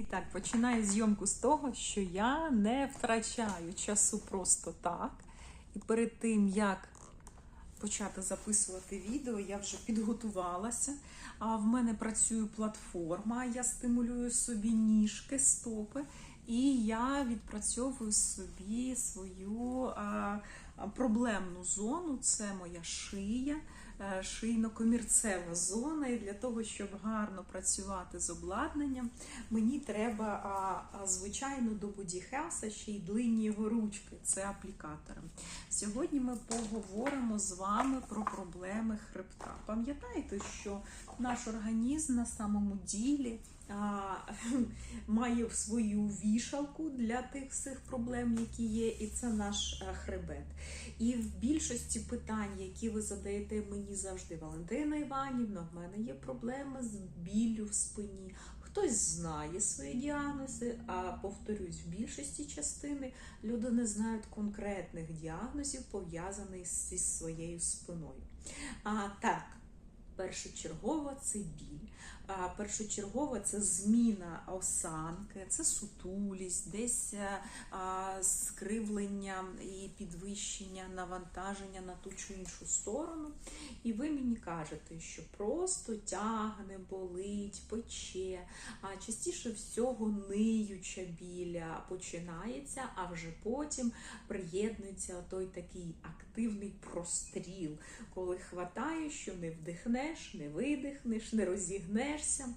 І так, починаю зйомку з того, що я не втрачаю часу просто так. І перед тим, як почати записувати відео, я вже підготувалася. А в мене працює платформа, я стимулюю собі ніжки, стопи, і я відпрацьовую собі свою а, проблемну зону. Це моя шия, шийно-комірцева зона. І для того, щоб гарно працювати з обладнанням, мені треба, звичайно, до Health ще й длинні його ручки, це аплікатори. Сьогодні ми поговоримо з вами про проблеми хребта. Пам'ятаєте, що наш організм на самому ділі має свою вішалку для тих всіх проблем, які є, і це наш хребет. І в більшості питань, які ви задаєте мені завжди, Валентина Іванівна, в мене є проблеми з біллю в спині. Хтось знає свої діагнози, а повторюсь, в більшості частини люди не знають конкретних діагнозів, пов'язаних зі своєю спиною. А так, першочергово це біль. Першочергово це зміна осанки, це сутулість, десь скривлення і підвищення навантаження на ту чи іншу сторону. І ви мені кажете, що просто тягне, болить, пече, а частіше всього ниюча біля починається, а вже потім приєднується той такий активний простріл, коли хватає, що не вдихнеш, не видихнеш, не розігнешся.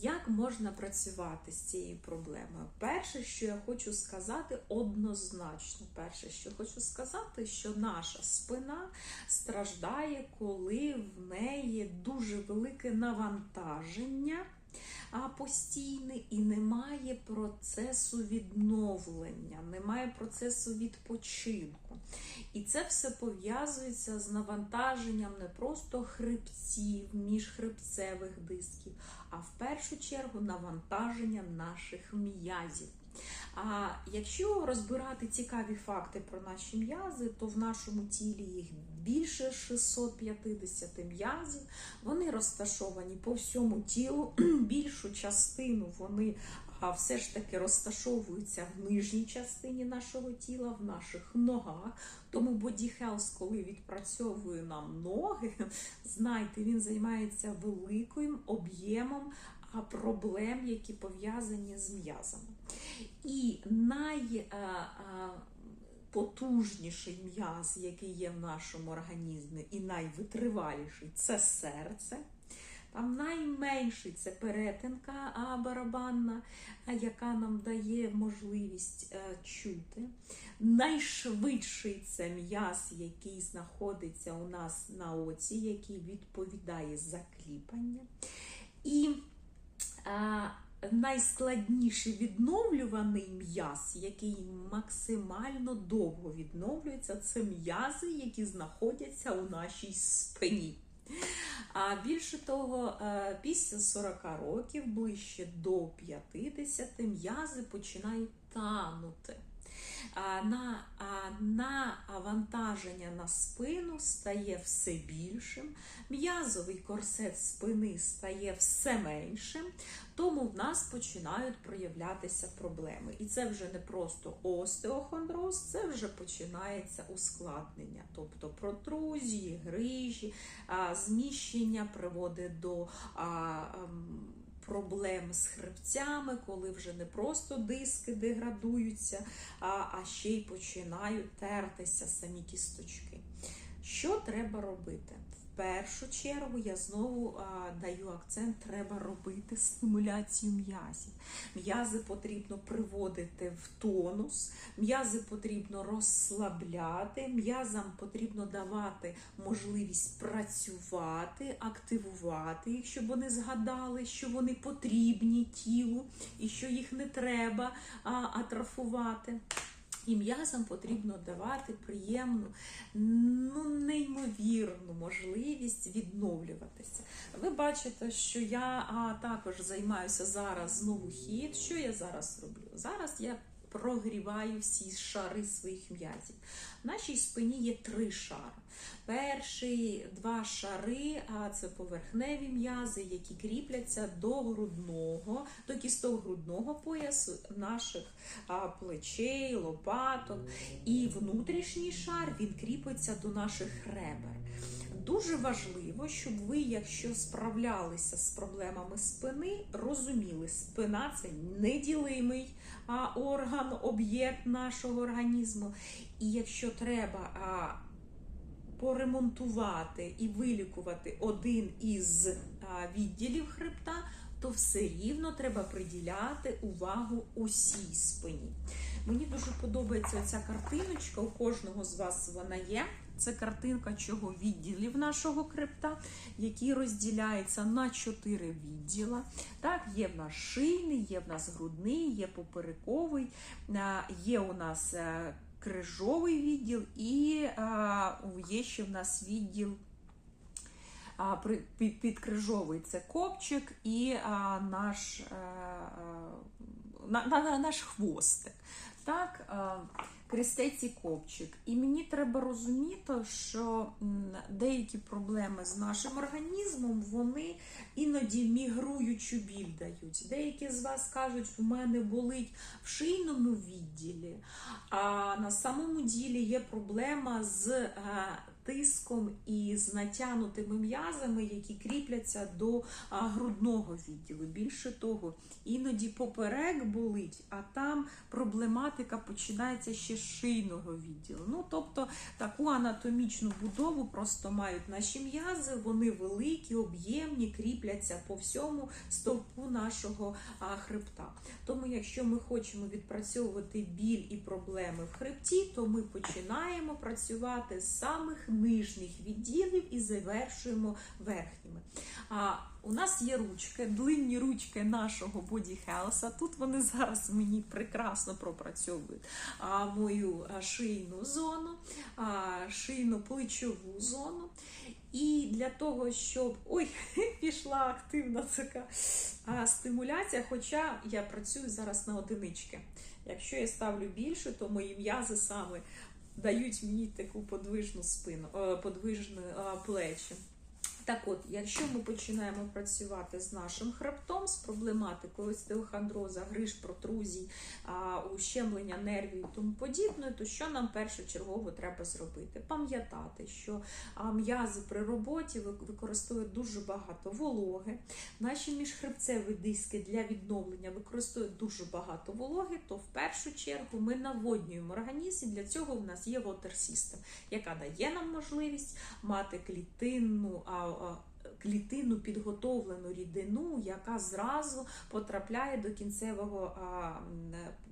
Як можна працювати з цією проблемою? Перше, що я хочу сказати, однозначно, перше, що хочу сказати, що наша спина страждає, коли в неї дуже велике навантаження а постійний і немає процесу відновлення, немає процесу відпочинку. І це все пов'язується з навантаженням не просто хребців, міжхребцевих дисків, а в першу чергу навантаженням наших м'язів. А якщо розбирати цікаві факти про наші м'язи, то в нашому тілі їх більше 650 м'язів. Вони розташовані по всьому тілу. Більшу частину вони все ж таки розташовуються в нижній частині нашого тіла, в наших ногах. Тому Body Health, коли відпрацьовує нам ноги, знайте, він займається великим об'ємом проблем, які пов'язані з м'язами. І найпотужніший м'яз, який є в нашому організмі, і найвитриваліший це серце. Там найменший це перетинка барабанна, яка нам дає можливість чути. Найшвидший це м'яз, який знаходиться у нас на оці, який відповідає за кліпання. І а, найскладніший відновлюваний м'яз, який максимально довго відновлюється, це м'язи, які знаходяться у нашій спині. А більше того, після 40 років, ближче до 50, м'язи починають танути. На навантаження на спину стає все більшим, м'язовий корсет спини стає все меншим, тому в нас починають проявлятися проблеми. І це вже не просто остеохондроз, це вже починається ускладнення, тобто протрузії, грижі, зміщення приводить до проблем з хребцями, коли вже не просто диски деградуються, а, ще й починають тертися самі кісточки. Що треба робити? Першу чергу я знову а, даю акцент, треба робити стимуляцію м'язів. М'язи потрібно приводити в тонус, м'язи потрібно розслабляти, м'язам потрібно давати можливість працювати, активувати їх, щоб вони згадали, що вони потрібні тілу і що їх не треба а, атрофувати. І м'язам потрібно давати приємну, ну, неймовірну можливість відновлюватися. Ви бачите, що я а, також займаюся зараз знову хід. Що я зараз роблю? Зараз я прогріваю всі шари своїх м'язів. В нашій спині є три шари. Перші два шари це поверхневі м'язи, які кріпляться до грудного, до кісток грудного поясу наших плечей, лопаток. І внутрішній шар він кріпиться до наших ребер. Дуже важливо, щоб ви, якщо справлялися з проблемами спини, розуміли, спина це неділимий орган, об'єкт нашого організму. І якщо треба поремонтувати і вилікувати один із відділів хребта, то все рівно треба приділяти увагу усій спині. Мені дуже подобається ця картиночка, у кожного з вас вона є. Це картинка чого відділів нашого хребта, які розділяються на чотири відділа. Так, є в нас шийний, є в нас грудний, є поперековий, є у нас е, крижовий відділ і є ще в нас відділ. А, при- під, під крижовий це копчик і наш, е, е, на, на, на- наш хвостик. Так, а, крестець і копчик. І мені треба розуміти, що деякі проблеми з нашим організмом вони іноді мігруючу біль дають. Деякі з вас кажуть, у мене болить в шийному відділі, а на самому ділі є проблема з е, тиском і з натягнутими м'язами, які кріпляться до грудного відділу. Більше того, іноді поперек болить, а там проблематика починається ще з шийного відділу. Ну, тобто таку анатомічну будову просто мають наші м'язи, вони великі, об'ємні, кріпляться по всьому стовпу нашого хребта. Тому, якщо ми хочемо відпрацьовувати біль і проблеми в хребті, то ми починаємо працювати з самих нижніх відділів і завершуємо верхніми. А у нас є ручки, длинні ручки нашого Body Health. Тут вони зараз мені прекрасно пропрацьовують а, мою шийну зону, а, шийно-плечову зону. І для того, щоб ой, пішла активна така стимуляція, хоча я працюю зараз на одинички. Якщо я ставлю більше, то мої м'язи саме дають мені таку подвижну спину, подвижне подвижну е, плечі. Так от, якщо ми починаємо працювати з нашим хребтом, з проблематикою остеохондроза, гриж, протрузій, ущемлення нервів і тому подібне, то що нам першочергово треба зробити? Пам'ятати, що м'язи при роботі ви- використовують дуже багато вологи. Наші міжхребцеві диски для відновлення використовують дуже багато вологи, то в першу чергу ми наводнюємо організм. І для цього в нас є Water System, яка дає нам можливість мати клітинну. А, а, підготовлену рідину, яка зразу потрапляє до кінцевого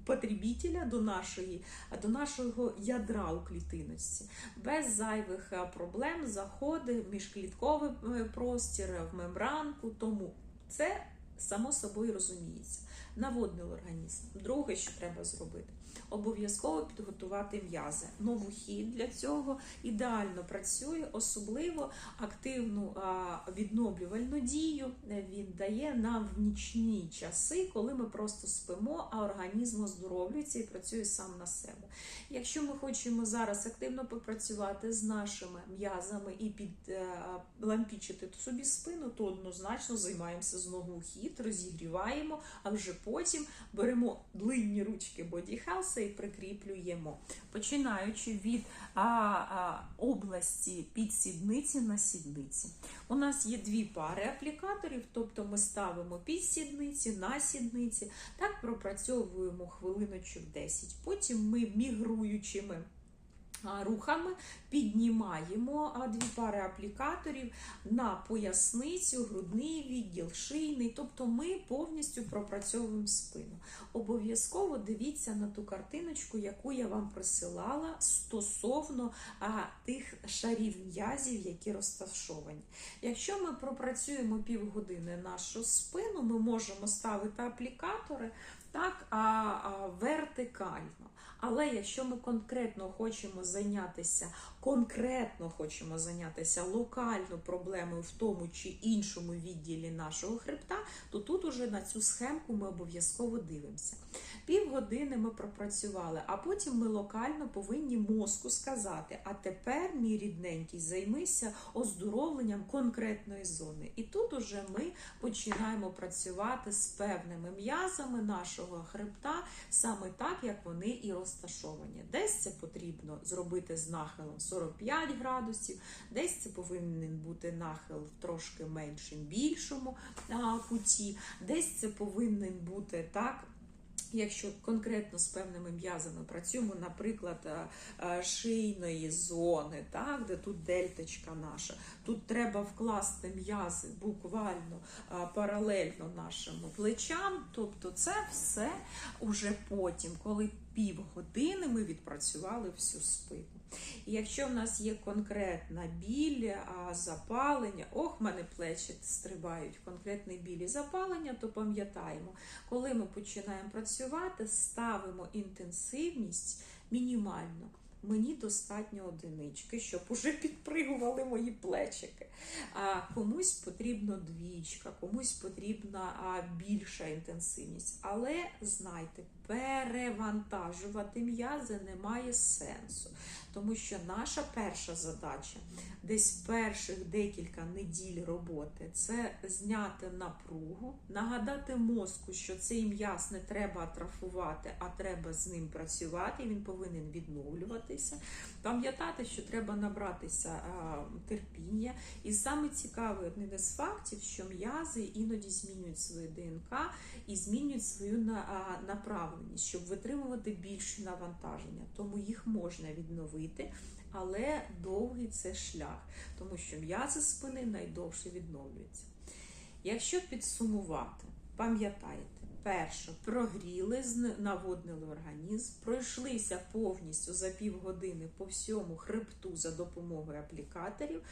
потребітеля, до, нашої, до нашого ядра у клітинності. Без зайвих проблем заходить в міжклітковий е, простір, в мембранку. Тому це само собою розуміється. Наводнили організм. Друге, що треба зробити, обов'язково підготувати м'язи. Новохід для цього ідеально працює, особливо активну відновлювальну дію е, він дає нам в нічні часи, коли ми просто спимо, а організм оздоровлюється і працює сам на себе. Якщо ми хочемо зараз активно попрацювати з нашими м'язами і підлампічити собі спину, то однозначно займаємося знову хід, розігріваємо, а вже потім беремо длинні ручки Body Health і прикріплюємо, починаючи від а, а, області під сідниці на сідниці. У нас є дві пари аплікаторів, тобто ми ставимо під сідниці, на сідниці, так пропрацьовуємо хвилиночок 10. Потім ми мігруючими рухами піднімаємо дві пари аплікаторів на поясницю, грудний відділ, шийний, тобто ми повністю пропрацьовуємо спину. Обов'язково дивіться на ту картиночку, яку я вам присилала стосовно тих шарів м'язів, які розташовані. Якщо ми пропрацюємо півгодини нашу спину, ми можемо ставити аплікатори так, а, а, вертикально. Але якщо ми конкретно хочемо зайнятися конкретно хочемо зайнятися локально проблемою в тому чи іншому відділі нашого хребта, то тут уже на цю схемку ми обов'язково дивимося. Півгодини ми пропрацювали, а потім ми локально повинні мозку сказати: а тепер, мій рідненький, займися оздоровленням конкретної зони. І тут уже ми починаємо працювати з певними м'язами нашого хребта, саме так, як вони і розташовані. Десь це потрібно зробити з нахилом 45 градусів, десь це повинен бути нахил в трошки меншим, більшому куті, десь це повинен бути так. Якщо конкретно з певними м'язами працюємо, наприклад, е, е, шийної зони, так, де тут дельточка наша, тут треба вкласти м'язи буквально е, паралельно нашому плечам. Тобто це все уже потім, коли півгодини ми відпрацювали всю спину. І якщо в нас є конкретна біль, а, запалення, ох, мене плечі стрибають, конкретний біль і запалення, то пам'ятаємо, коли ми починаємо працювати, ставимо інтенсивність мінімально. Мені достатньо одинички, щоб уже підпригували мої плечики. А комусь потрібна двічка, комусь потрібна більша інтенсивність. Але знайте, перевантажувати м'язи немає сенсу. Тому що наша перша задача десь перших декілька неділь роботи це зняти напругу, нагадати мозку, що цей м'яз не треба атрофувати, а треба з ним працювати. Він повинен відновлюватися. Пам'ятати, що треба набратися терпіння. І саме цікавий один із фактів, що м'язи іноді змінюють свою ДНК і змінюють свою направленість, щоб витримувати більше навантаження. Тому їх можна відновити. Але довгий це шлях, тому що м'язи спини найдовше відновлюються. Якщо підсумувати, пам'ятайте, перше, прогріли, наводнили організм, пройшлися повністю за півгодини по всьому хребту за допомогою аплікаторів,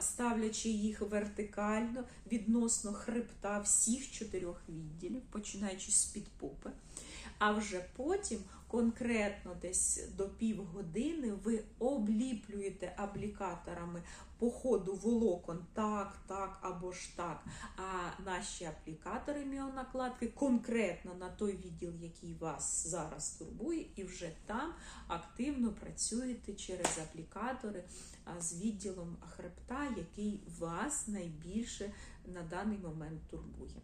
ставлячи їх вертикально відносно хребта всіх чотирьох відділів, починаючи з під попи. А вже потім конкретно десь до півгодини ви обліплюєте аплікаторами по ходу волокон так, так або ж так. А наші аплікатори міонакладки конкретно на той відділ, який вас зараз турбує, і вже там активно працюєте через аплікатори з відділом хребта, який вас найбільше на даний момент турбує.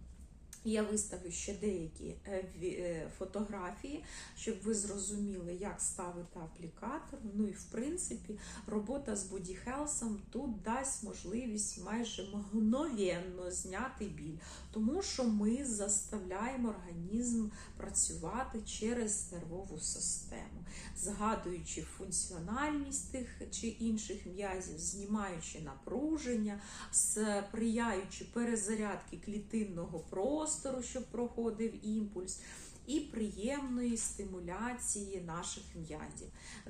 Я виставлю ще деякі е, е, фотографії, щоб ви зрозуміли, як ставити аплікатор. Ну і в принципі, робота з Body Health тут дасть можливість майже мгновенно зняти біль, тому що ми заставляємо організм працювати через нервову систему, згадуючи функціональність тих чи інших м'язів, знімаючи напруження, сприяючи перезарядки клітинного простору, щоб проходив імпульс. І приємної стимуляції наших м'язів,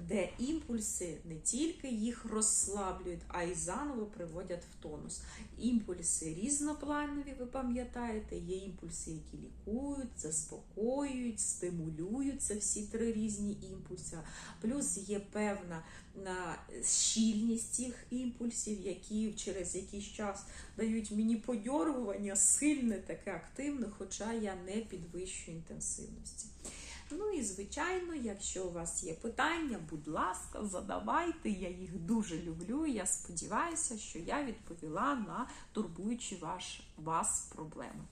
де імпульси не тільки їх розслаблюють, а й заново приводять в тонус. Імпульси різнопланові, ви пам'ятаєте, є імпульси, які лікують, заспокоюють, стимулюють це всі три різні імпульси. Плюс є певна щільність цих імпульсів, які через якийсь час дають мені подьоргування, сильне, таке активне, хоча я не підвищую інтенсивності. Ну і звичайно, якщо у вас є питання, будь ласка, задавайте. Я їх дуже люблю. Я сподіваюся, що я відповіла на турбуючі ваш, вас проблеми.